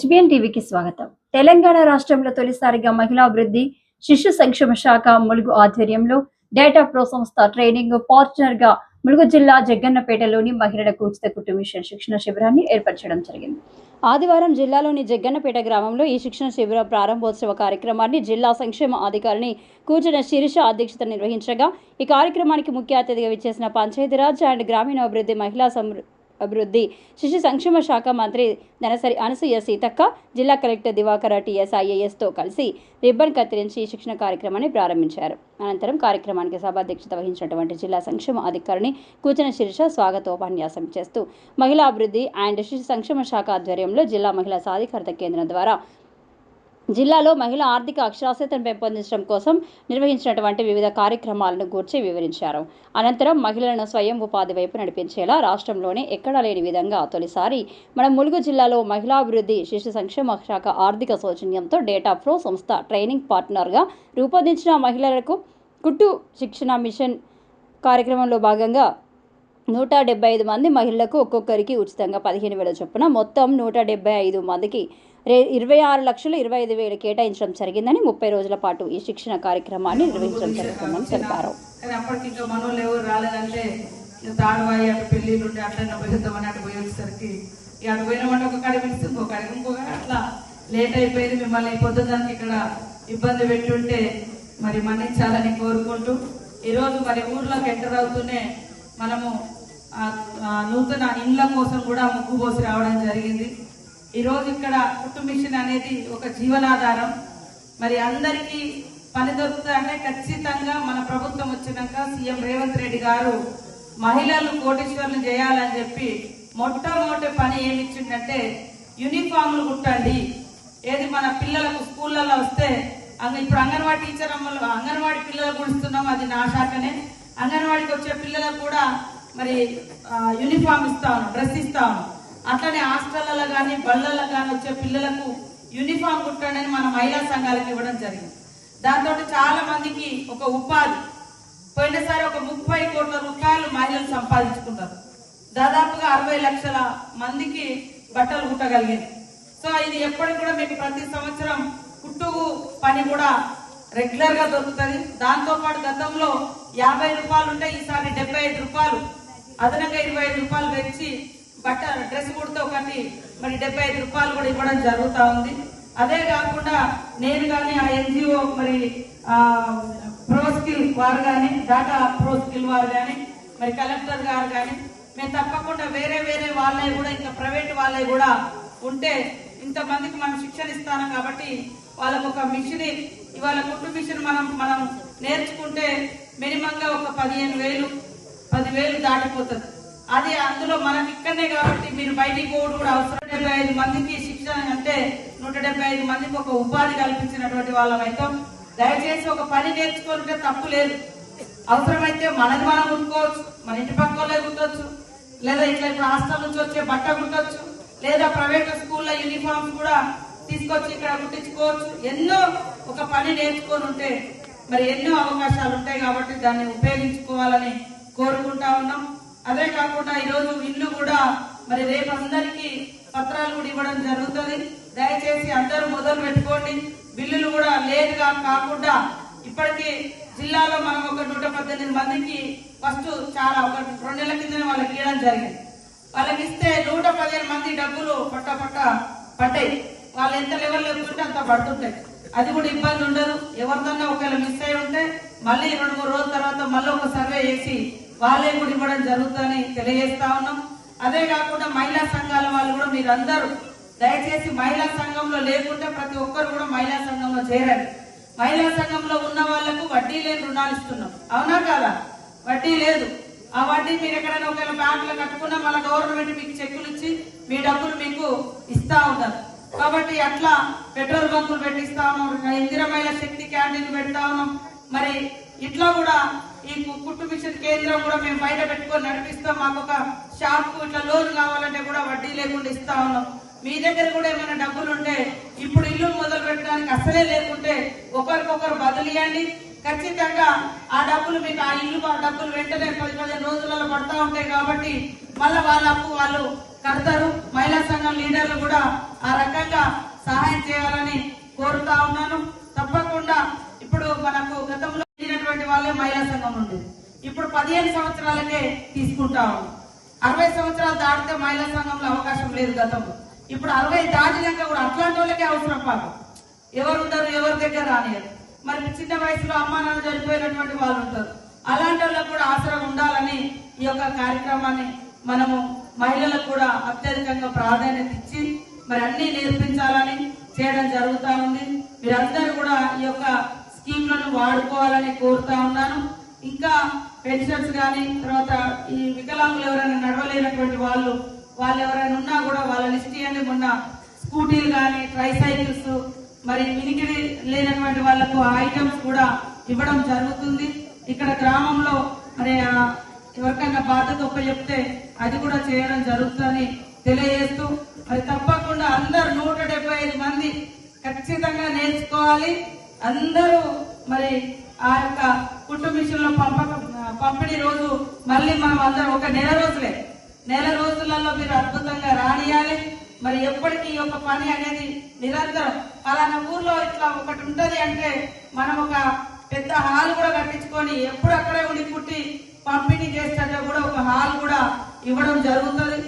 HBN టీవీకి స్వాగతం. తెలంగాణ రాష్ట్రంలో తొలిసారిగా మహిళాభివృద్ధి శిశు సంక్షేమ శాఖ ములుగు ఆధ్వర్యంలో డేటా ప్రో సంస్థ ట్రైనింగ్ పార్ట్నర్గా ములుగు జిల్లా జగ్గన్నపేటలోని మహిళలకు ఉచిత కుటుంబ మిషన్ శిక్షణ శిబిరాన్ని ఏర్పరచడం జరిగింది. ఆదివారం జిల్లాలోని జగ్గన్నపేట గ్రామంలో ఈ శిక్షణ శిబిరం ప్రారంభోత్సవ కార్యక్రమాన్ని జిల్లా సంక్షేమ అధికారిని కూర్చున్న శిరీష అధ్యక్షత నిర్వహించగా ఈ కార్యక్రమానికి ముఖ్య అతిథిగా విచ్చేసిన పంచాయతీరాజ్ అండ్ గ్రామీణాభివృద్ధి మహిళా సమృద్ధి అభివృద్ధి. శిశు సంక్షేమ శాఖ మంత్రి ధనసరి అనసూయ సీతక్క జిల్లా కలెక్టర్ దివాకర టీఎస్ ఐఏఎస్తో కలిసి రిబ్బన్ కత్తిరించి శిక్షణ కార్యక్రమాన్ని ప్రారంభించారు. అనంతరం కార్యక్రమానికి సభాధ్యక్షత వహించినటువంటి జిల్లా సంక్షేమ అధికారిని కూచిన శిరీష స్వాగతోపన్యాసం చేస్తూ మహిళా అభివృద్ధి అండ్ శిశు సంక్షేమ శాఖ ఆధ్వర్యంలో జిల్లా మహిళా సాధికారత కేంద్రం ద్వారా జిల్లాలో మహిళా ఆర్థిక అక్షరాస్యతను పెంపొందించడం కోసం నిర్వహించినటువంటి వివిధ కార్యక్రమాలను గూర్చి వివరించారు. అనంతరం మహిళలను స్వయం ఉపాధి వైపు నడిపించేలా రాష్ట్రంలోనే ఎక్కడా లేని విధంగా తొలిసారి మన ములుగు జిల్లాలో మహిళాభివృద్ధి శిశు సంక్షేమ శాఖ ఆర్థిక సౌజన్యంతో డేటా ప్రో సంస్థ ట్రైనింగ్ పార్ట్నర్గా రూపొందించిన మహిళలకు కుట్టు శిక్షణ మిషన్ కార్యక్రమంలో భాగంగా నూట డెబ్బై ఐదు మంది మహిళలకు ఒక్కొక్కరికి ఉచితంగా పదిహేను వేల చొప్పున మొత్తం నూట డెబ్బై ఐదు మందికి రే ఇరవై ఆరు లక్షలు ఇరవై ఐదు వేలు కేటాయించడం జరిగిందని ముప్పై రోజుల పాటు ఈ శిక్షణ కార్యక్రమాన్ని నిర్వహించడం జరుగుతుందని తెలిపారు. కానీ అప్పటికి మనోళ్ళు ఎవరు రాలేదంటే అటు పెళ్ళిళ్ళు ఉంటే అట్లనే పోయిద్దామని అటు పోయేసరికి అటు పోయినామంటే ఒక కాడి పిలిచి ఇంకో అట్లా లేట్ అయిపోయింది. మిమ్మల్ని పొద్దుదానికి ఇక్కడ ఇబ్బంది పెట్టుంటే మరి మన్నించాలని కోరుకుంటూ ఈరోజు మరి ఊర్లోకి ఎంటర్ అవుతూనే మనము నూతన ఇండ్ల కోసం కూడా ముగ్గు పోసి రావడం జరిగింది. ఈరోజు ఇక్కడ కుట్టు మిషన్ అనేది ఒక జీవనాధారం. మరి అందరికీ పని దొరుకుతుందంటే ఖచ్చితంగా మన ప్రభుత్వం వచ్చినాక సీఎం రేవంత్ రెడ్డి గారు మహిళలు కోటేశ్వర్లు చేయాలని చెప్పి మొట్టమొదటి పని ఏమి ఇచ్చిందంటే యూనిఫామ్లు కుట్టండి. ఏది మన పిల్లలకు స్కూళ్ళల్లో వస్తే ఇప్పుడు అంగన్వాడీ టీచర్ అమ్మలు అంగన్వాడీ పిల్లలు కుడుస్తున్నాం అది నా శాఖనే. అంగన్వాడీకి వచ్చే పిల్లలకు కూడా మరి యూనిఫామ్ ఇస్తా ఇస్తాను డ్రెస్ ఇస్తాను అట్లనే హాస్టళ్ళలో కానీ బళ్ళల్లో కానీ వచ్చే పిల్లలకు యూనిఫామ్ కుట్టండి మన మహిళా సంఘాలకు ఇవ్వడం జరిగింది. దాంతో చాలా మందికి ఒక ఉపాధి. పోయినసారి ఒక ముప్పై కోట్ల రూపాయలు మహిళలు సంపాదించుకున్నారు దాదాపుగా అరవై లక్షల మందికి బట్టలు కుట్టగలిగింది సో ఇది ఎప్పటికి కూడా మీకు ప్రతి సంవత్సరం కుట్టుకు పని కూడా రెగ్యులర్గా దొరుకుతుంది. దాంతో పాటు గతంలో యాభై రూపాయలు ఉంటే ఈసారి డెబ్బై ఐదు రూపాయలు అదనంగా ఇరవై ఐదు రూపాయలు పెంచి బట్ట డ్రెస్ కుడితే ఒకటి మరి డెబ్బై ఐదు రూపాయలు కూడా ఇవ్వడం జరుగుతూ ఉంది. అదే కాకుండా నేను కానీ ఆ ఎన్జిఓ మరి ప్రోస్కిల్ స్కిల్ వారు కానీ డాటా ప్రోస్కిల్ వారు కానీ మరి కలెక్టర్ గారు కానీ మేము తప్పకుండా వేరే వేరే వాళ్ళే కూడా ఇంకా ప్రైవేట్ వాళ్ళే కూడా ఉంటే ఇంతమందికి మనం శిక్షణ ఇస్తాను కాబట్టి వాళ్ళకు ఒక మిషన్ ఇవాళ కుట్టు మిషన్ మనం మనం నేర్చుకుంటే మినిమంగా ఒక పదిహేను వేలు పదివేలు దాటిపోతుంది. అది అందులో మనం ఇక్కడనే కాబట్టి మీరు బయటికి పోవడం కూడా అవసరం. డెబ్బై ఐదు మందికి శిక్షణ అంటే నూట డెబ్బై ఐదు మందికి ఒక ఉపాధి కల్పించినటువంటి వాళ్ళం అయితే దయచేసి ఒక పని నేర్చుకుంటే తప్పు లేదు. అవసరమైతే మనది మనం ఉండుకోవచ్చు మన ఇంటి పక్క వాళ్ళే లేదా ఇట్లా ఇప్పుడు హాస్టల్ నుంచి వచ్చే బట్ట కుట్టవచ్చు లేదా ప్రైవేట్ స్కూల్లో యూనిఫామ్ కూడా తీసుకొచ్చి ఇక్కడ కుట్టించుకోవచ్చు. ఎన్నో ఒక పని నేర్చుకొని ఉంటే మరి ఎన్నో అవకాశాలు ఉంటాయి కాబట్టి దాన్ని ఉపయోగించుకోవాలని కోరుకుంటా ఉన్నాం. అదే కాకుండా ఈరోజు ఇల్లు కూడా మరి రేపు అందరికీ పత్రాలు కూడా ఇవ్వడం జరుగుతుంది. దయచేసి అందరూ మొదలు పెట్టుకోండి. బిల్లులు కూడా లేటుగా కాకుండా ఇప్పటికీ జిల్లాలో మనం ఒక నూట పద్దెనిమిది మందికి ఫస్ట్ చాలా ఒక రెండు నెలల కిందనే వాళ్ళకి ఇవ్వడం జరిగింది. వాళ్ళకి ఇస్తే నూట పదిహేను మంది డబ్బులు పట్ట పట్ట పట్టాయి వాళ్ళు ఎంత లెవెల్ లేకుంటే అంత పడుతుంటాయి. అది కూడా ఇబ్బంది ఉండదు. ఎవరిదన్నా ఒకవేళ మిస్ అయి ఉంటే మళ్ళీ రెండు మూడు రోజుల తర్వాత మళ్ళీ ఒక సర్వే చేసి వాళ్ళే కూడా ఇవ్వడం జరుగుతుందని తెలియజేస్తా ఉన్నాం. అదే కాకుండా మహిళా సంఘాల వాళ్ళు కూడా మీరందరూ దయచేసి మహిళా సంఘంలో లేకుంటే ప్రతి ఒక్కరు కూడా మహిళా సంఘంలో చేరండి. మహిళా సంఘంలో ఉన్న వాళ్ళకు వడ్డీ లేని రుణాలు ఇస్తున్నాం. అవునా కాదా? వడ్డీ లేదు. ఆ వడ్డీ మీరు ఎక్కడైనా ఒకవేళ బ్యాంకులో కట్టుకున్నా మళ్ళీ గవర్నమెంట్ మీకు చెక్కులు ఇచ్చి మీ డబ్బులు మీకు ఇస్తా ఉన్నారు కాబట్టి అట్లా పెట్రోల్ బంకులు పెట్టిస్తా ఉన్నాం. ఇందిరా మహిళా శక్తి క్యాంటీన్ పెడతా ఉన్నాం. మరి ఇట్లా కూడా ఈ కుట్టు మిషన్ కేంద్రం కూడా మేము బయట పెట్టుకొని నడిపిస్తాం. మాకు ఒక షాప్ ఇట్లా లోన్ కావాలంటే కూడా వడ్డీ లేకుండా ఇస్తా ఉన్నాం. మీ దగ్గర కూడా ఏమైనా డబ్బులు ఉంటే ఇప్పుడు ఇల్లు మొదలు పెట్టడానికి అసలే లేకుంటే ఒకరికొకరు బదిలియండి ఖచ్చితంగా ఆ డబ్బులు మీకు ఆ ఇల్లు ఆ డబ్బులు వెంటనే పది పదిహేను రోజులలో పడతా ఉంటాయి కాబట్టి మళ్ళీ వాళ్ళ అప్పు వాళ్ళు కడతారు. మహిళా సంఘం లీడర్లు కూడా ఆ రకంగా సహాయం చేయాలని కోరుతా ఉన్నాను. తప్పకుండా ఇప్పుడు మనకు గతంలో సంవత్సరాలే మహిళా సంఘం ఉండేది ఇప్పుడు పదిహేను సంవత్సరాలకే తీసుకుంటా అరవై సంవత్సరాలు దాటితే మహిళా సంఘంలో అవకాశం లేదు గతంలో ఇప్పుడు అరవై దాటినాక కూడా అట్లాంటి వాళ్ళకే అవసరం పాప. ఎవరు ఉంటారు ఎవరి దగ్గర రానియరు. మరి చిన్న వయసులో అమ్మా నాన్న చనిపోయినటువంటి వాళ్ళు ఉంటారు అలాంటి వాళ్ళకు కూడా ఆసరా ఉండాలని ఈ యొక్క కార్యక్రమాన్ని మనము మహిళలకు కూడా అత్యధికంగా ప్రాధాన్యత ఇచ్చి మరి అన్ని నేర్పించాలని చేయడం జరుగుతా ఉంది. మీరందరూ కూడా ఈ యొక్క స్కీమ్లను వాడుకోవాలని కోరుతా ఉన్నాను. ఇంకా పెన్షన్స్ కానీ తర్వాత ఈ వికలాంగులు ఎవరైనా నడవలేనటువంటి వాళ్ళు వాళ్ళు ఎవరైనా ఉన్నా కూడా వాళ్ళ లిస్ట్ ఇవ్వండి. మొన్న స్కూటీలు కానీ ట్రైసైకిల్స్ మరి వినికిడి లేనటువంటి వాళ్ళకు ఐటమ్స్ కూడా ఇవ్వడం జరుగుతుంది. ఇక్కడ గ్రామంలో మరి ఎవరికైనా బాధ్యత ఒక్క చెప్తే అది కూడా చేయడం జరుగుతుందని తెలియజేస్తూ మరి తప్పకుండా అందరు నూట డెబ్బై ఐదు మంది ఖచ్చితంగా నేర్చుకోవాలి. అందరూ మరి ఆ యొక్క కుట్టు పంపక పంపిణీ రోజు మళ్ళీ మనం అందరం ఒక నెల రోజులే. నెల రోజులలో మీరు అద్భుతంగా రానియాలి మరి ఎప్పటికీ ఈ యొక్క పని అనేది నిరంతరం. అలానే ఊర్లో ఇట్లా ఒకటి ఉంటుంది అంటే మనం ఒక పెద్ద హాల్ కూడా కట్టించుకొని ఎప్పుడు అక్కడే ఉండి కుట్టి పంపిణీ చేస్తే కూడా ఒక హాల్ కూడా ఇవ్వడం జరుగుతుంది.